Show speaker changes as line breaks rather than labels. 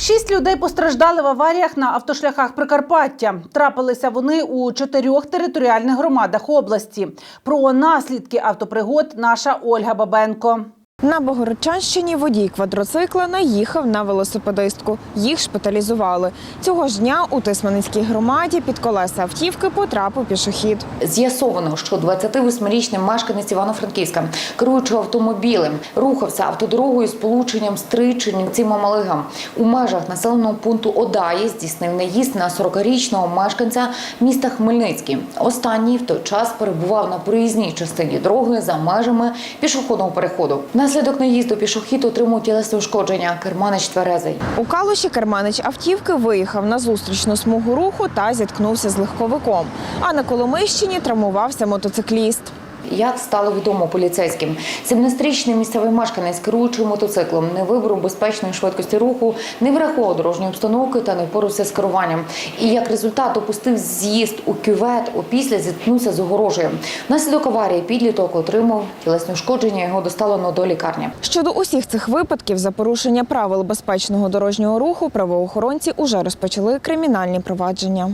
Шість людей постраждали в аваріях на автошляхах Прикарпаття. Трапилися вони у чотирьох територіальних громадах області. Про наслідки автопригод наша Ольга Бабенко.
На Богородчанщині водій квадроцикла наїхав на велосипедистку. Їх шпиталізували. Цього ж дня у Тисманицькій громаді під колеса автівки потрапив пішохід.
З'ясовано, що 28-річний мешканець Івано-Франківська, керуючи автомобілем, рухався автодорогою з полученням Стрий Чернівці Мамалига. У межах населеного пункту Одаї здійснив наїзд на 40-річного мешканця міста Хмельницький. Останній в той час перебував на проїзній частині дороги за межами пішохідного переходу. Внаслідок наїзду пішохід отримав тілесне ушкодження. Керманич тверезий.
У Калуші керманич автівки виїхав на зустрічну смугу руху та зіткнувся з легковиком. А на Коломийщині травмувався мотоцикліст.
Як стало відомо поліцейським, 17-річний місцевий мешканець, керуючи мотоциклом, не вибрав безпечної швидкості руху, не врахував дорожньої обстановки та не впорався з керуванням. І як результат опустив з'їзд у кювет, опісля зіткнувся з огорожею. Внаслідок аварії підліток отримав тілесне ушкодження, його доставлено до лікарні.
Щодо усіх цих випадків за порушення правил безпечного дорожнього руху правоохоронці уже розпочали кримінальні провадження.